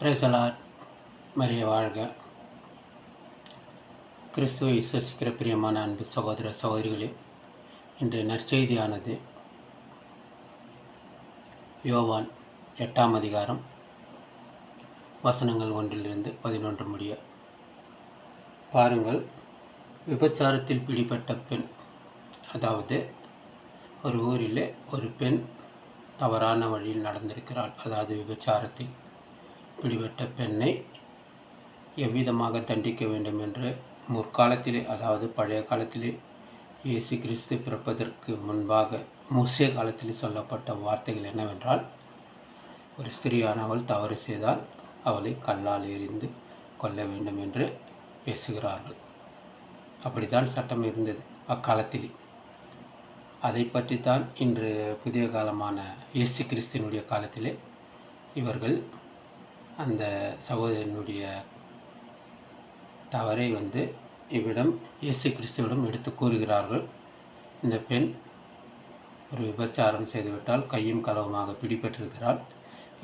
பிரேசலார் மரிய வாழ்க. கிறிஸ்துவை விசுவசிக்கிற பிரியமான அன்பு சகோதர சகோதரிகளே இன்று நற்செய்தியானது யோவான் எட்டாம் அதிகாரம் வசனங்கள் ஒன்றிலிருந்து பதினொன்று முடிய. பாருங்கள் விபச்சாரத்தில் பிடிபட்ட பெண் அதாவது ஒரு ஊரில் ஒரு பெண் தவறான வழியில் நடந்திருக்கிறாள். அதாவது விபச்சாரத்தில் பிடிபட்ட பெண்ணை எவ்விதமாக தண்டிக்க வேண்டும் என்று முற்காலத்திலே அதாவது பழைய காலத்திலே இயேசு கிறிஸ்து பிறப்பதற்கு முன்பாக முசிய காலத்தில் சொல்லப்பட்ட வார்த்தைகள் என்னவென்றால் ஒரு ஸ்திரியானவள் தவறு செய்தால் அவளை கல்லால் எறிந்து கொல்ல வேண்டும் என்று பேசுகிறார்கள். அப்படித்தான் சட்டம் இருந்தது அக்காலத்திலே. அதை பற்றித்தான் இன்று புதிய காலமான இயேசு கிறிஸ்தினுடைய காலத்திலே இவர்கள் அந்த சகோதரனுடைய தவறை வந்து இவ்விடம் இயேசு கிறிஸ்துவிடம் எடுத்து கூறுகிறார்கள். இந்த பெண் ஒரு விபச்சாரம் செய்துவிட்டால் கையும் களவுமாக பிடிபட்டிருக்கிறாள்.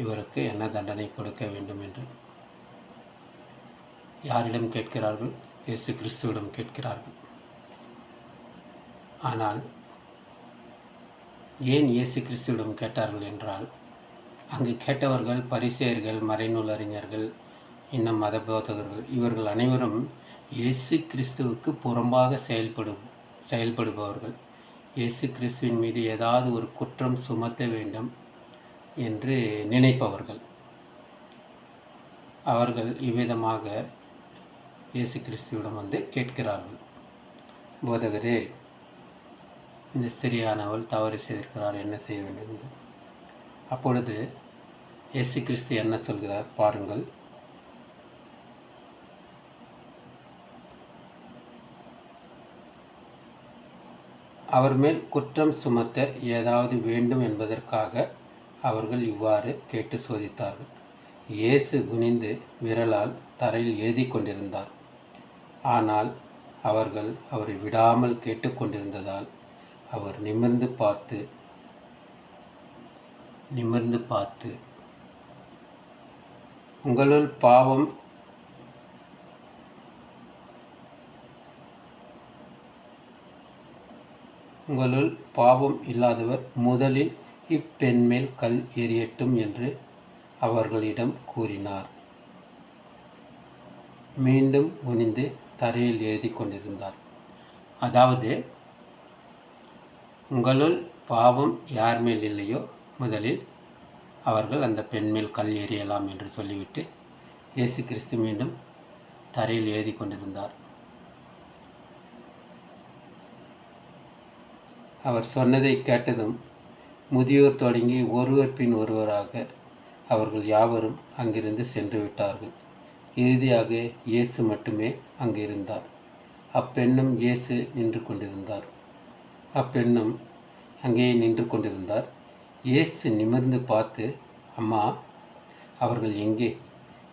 இவருக்கு என்ன தண்டனை கொடுக்க வேண்டும் என்று யாரிடம் கேட்கிறார்கள்? இயேசு கிறிஸ்துவிடம் கேட்கிறார்கள். ஆனால் ஏன் இயேசு கிறிஸ்துவிடம் கேட்டார்கள் என்றால் அங்கு கேட்டவர்கள் பரிசேயர்கள் மறைநூல் அறிஞர்கள் இன்னும் மத போதகர்கள் இவர்கள் அனைவரும் இயேசு கிறிஸ்துவுக்கு புறம்பாக செயல்படும் செயல்படுபவர்கள். இயேசு கிறிஸ்துவின் மீது ஏதாவது ஒரு குற்றம் சுமத்த வேண்டும் என்று நினைப்பவர்கள். அவர்கள் இவ்விதமாக இயேசு கிறிஸ்துவிடம் வந்து கேட்கிறார்கள். போதகரே இந்த சிறியானவள் தவறு செய்திருக்கிறார் என்ன செய்ய வேண்டும்? என்று அப்பொழுது இயேசு கிறிஸ்து என்ன சொல்கிறார்? பாருங்கள். அவர் மேல் குற்றம் சுமத்த ஏதாவது வேண்டும் என்பதற்காக அவர்கள் இவ்வாறு கேட்டு சோதித்தார்கள். இயேசு குனிந்து விரலால் தரையில் எழுதி கொண்டிருந்தார். ஆனால் அவர்கள் அவரை விடாமல் கேட்டுக்கொண்டிருந்ததால் அவர் நிமிர்ந்து பார்த்து நிமிர்ந்து பார்த்து உங்களுள் பாவம் உங்களுள் பாவம் இல்லாதவர் முதலில் இப்பெண்மேல் கல் எறியட்டும் என்று அவர்களிடம் கூறினார். மீண்டும் குனிந்து தரையில் எழுதி கொண்டிருந்தார். அதாவது உங்களுள் பாவம் யார் மேல் இல்லையோ முதலில் அவர்கள் அந்த பெண் மேல் கல் எறியலாம் என்று சொல்லிவிட்டு இயேசு கிறிஸ்து மீண்டும் தரையில் எழுதி கொண்டிருந்தார். அவர் சொன்னதை கேட்டதும் முதியோர் தொடங்கி ஒருவர் பின் ஒருவராக அவர்கள் யாவரும் அங்கிருந்து சென்று விட்டார்கள். இறுதியாக இயேசு மட்டுமே அங்கு இருந்தார். அப்பெண்ணும் இயேசு நின்று கொண்டிருந்தார். அப்பெண்ணும் அங்கேயே நின்று கொண்டிருந்தார். இயேசு நிமிர்ந்து பார்த்து அம்மா அவர்கள் எங்கே?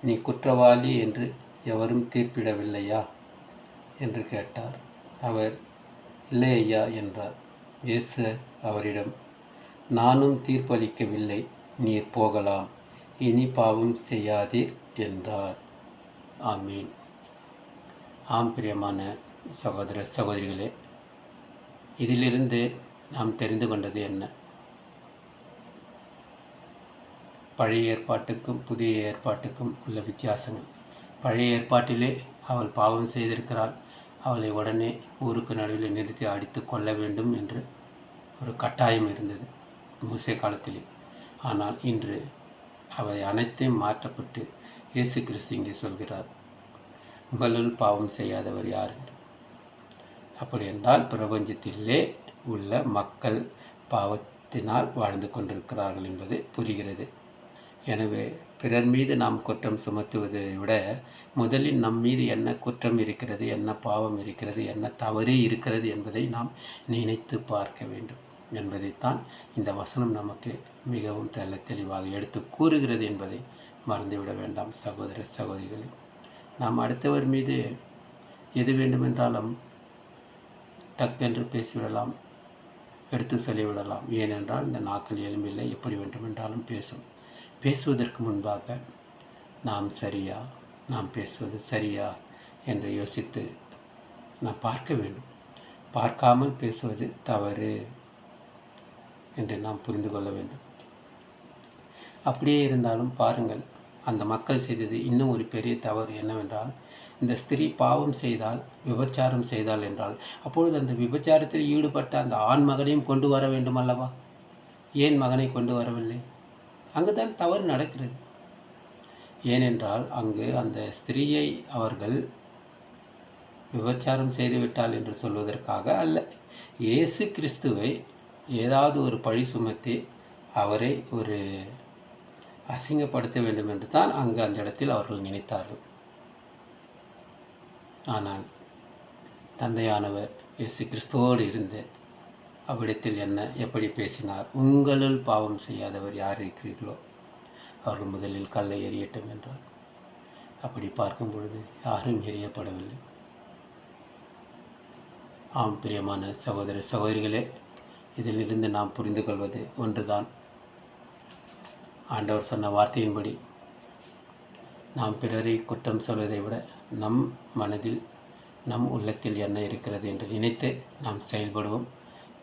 நீ குற்றவாளி என்று எவரும் தீர்ப்பிடவில்லையா? என்று கேட்டார். அவர் இல்லை ஐயா என்றார். இயேசு அவரிடம் நானும் தீர்ப்பளிக்கவில்லை. நீர் போகலாம். இனி பாவம் செய்யாதீர் என்றார். ஆமீன். ஆம் பிரியமான சகோதர சகோதரிகளே இதிலிருந்து நாம் தெரிந்து கொண்டது என்ன? பழைய ஏற்பாட்டுக்கும் புதிய ஏற்பாட்டுக்கும் உள்ள வித்தியாசங்கள். பழைய ஏற்பாட்டிலே அவள் பாவம் செய்திருக்கிறாள். அவளை உடனே ஊருக்கு நடுவில் நிறுத்தி அடித்து கொள்ள வேண்டும் என்று ஒரு கட்டாயம் இருந்தது மூசே காலத்திலே. ஆனால் இன்று அவை அனைத்தையும் மாற்றப்பட்டு இயேசு கிறிஸ்து இங்கே சொல்கிறார் உங்களுள் பாவம் செய்யாதவர் யார்? என்று. அப்படி என்றால் பிரபஞ்சத்திலே உள்ள மக்கள் பாவத்தினால் வாழ்ந்து கொண்டிருக்கிறார்கள் என்பது புரிகிறது. எனவே பிறர் மீது நாம் குற்றம் சுமத்துவதை விட முதலில் நம் மீது என்ன குற்றம் இருக்கிறது என்ன பாவம் இருக்கிறது என்ன தவறே இருக்கிறது என்பதை நாம் நினைத்து பார்க்க வேண்டும் என்பதைத்தான் இந்த வசனம் நமக்கு மிகவும் தெல்ல தெளிவாக எடுத்து கூறுகிறது என்பதை மறந்துவிட வேண்டாம் சகோதர சகோதரிகளே. நாம் அடுத்தவர் மீது எது வேண்டுமென்றாலும் டக்கென்று பேசிவிடலாம் எடுத்து சொல்லிவிடலாம். ஏனென்றால் இந்த நாக்கள் எலும்பில்லை எப்படி வேண்டுமென்றாலும் பேசும். பேசுவதற்கு முன்பாக நாம் சரியா? நாம் பேசுவது சரியா? என்று யோசித்து நாம் பார்க்க வேண்டும். பார்க்காமல் பேசுவது தவறு என்று நாம் புரிந்து கொள்ள வேண்டும். அப்படியே இருந்தாலும் பாருங்கள் அந்த மக்கள் செய்தது இன்னும் ஒரு பெரிய தவறு என்னவென்றால் இந்த ஸ்திரீ பாவம் செய்தால் விபச்சாரம் செய்தால் என்றால் அப்பொழுது அந்த விபச்சாரத்தில் ஈடுபட்ட அந்த ஆண் மகனையும் கொண்டு வர வேண்டும் அல்லவா ஏன் மகனை கொண்டு வரவில்லை? அங்குதான் தவறு நடக்கிறது. ஏனென்றால் அங்கு அந்த ஸ்திரீயை அவர்கள் விபச்சாரம் செய்துவிட்டாள் என்று சொல்வதற்காக அல்ல. இயேசு கிறிஸ்துவை ஏதாவது ஒரு பழி சுமத்தி அவரை ஒரு அசிங்கப்படுத்த வேண்டும் என்று தான் அங்கு அந்த இடத்தில் அவர்கள் நினைத்தார்கள். ஆனால் தந்தையானவர் இயேசு கிறிஸ்துவோடு இருந்து அவ்விடத்தில் என்ன எப்படி பேசினார் உங்களுள் பாவம் செய்யாதவர் யார் இருக்கிறீர்களோ அவர்கள் முதலில் கல்லை எறியட்டும் என்றார். அப்படி பார்க்கும் பொழுது யாரும் எரியப்படவில்லை ஆம் பிரியமான சகோதர சகோதரிகளே இதிலிருந்து நாம் புரிந்து கொள்வது ஒன்றுதான். ஆண்டவர் சொன்ன வார்த்தையின்படி நாம் பிறரை குற்றம் சொல்வதை விட நம் மனதில் நம் உள்ளத்தில் என்ன இருக்கிறது என்று நினைத்து நாம் செயல்படுவோம்.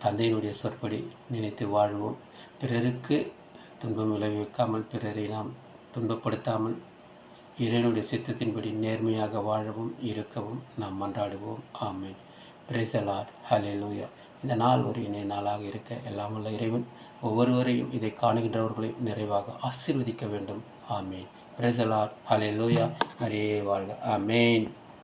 தந்தையினுடைய சொற்படி நினைத்து வாழ்வோம். பிறருக்கு துன்பம் விளைவிக்காமல் பிறரை நாம் துன்பப்படுத்தாமல் இறைவனுடைய சித்தத்தின்படி நேர்மையாக வாழவும் இருக்கவும் நாம் மன்றாடுவோம். ஆமென். பிரேசலாட் லூயா இந்த நாள் ஒரு இணைய நாளாக இருக்க எல்லாம் உள்ள இறைவன் ஒவ்வொருவரையும் இதை காணுகின்றவர்களையும் நிறைவாக ஆசீர்வதிக்க வேண்டும். ஆமேன். பிரேசலாட் ஹalleluya நிறைய வாழ்க. ஆமேன்.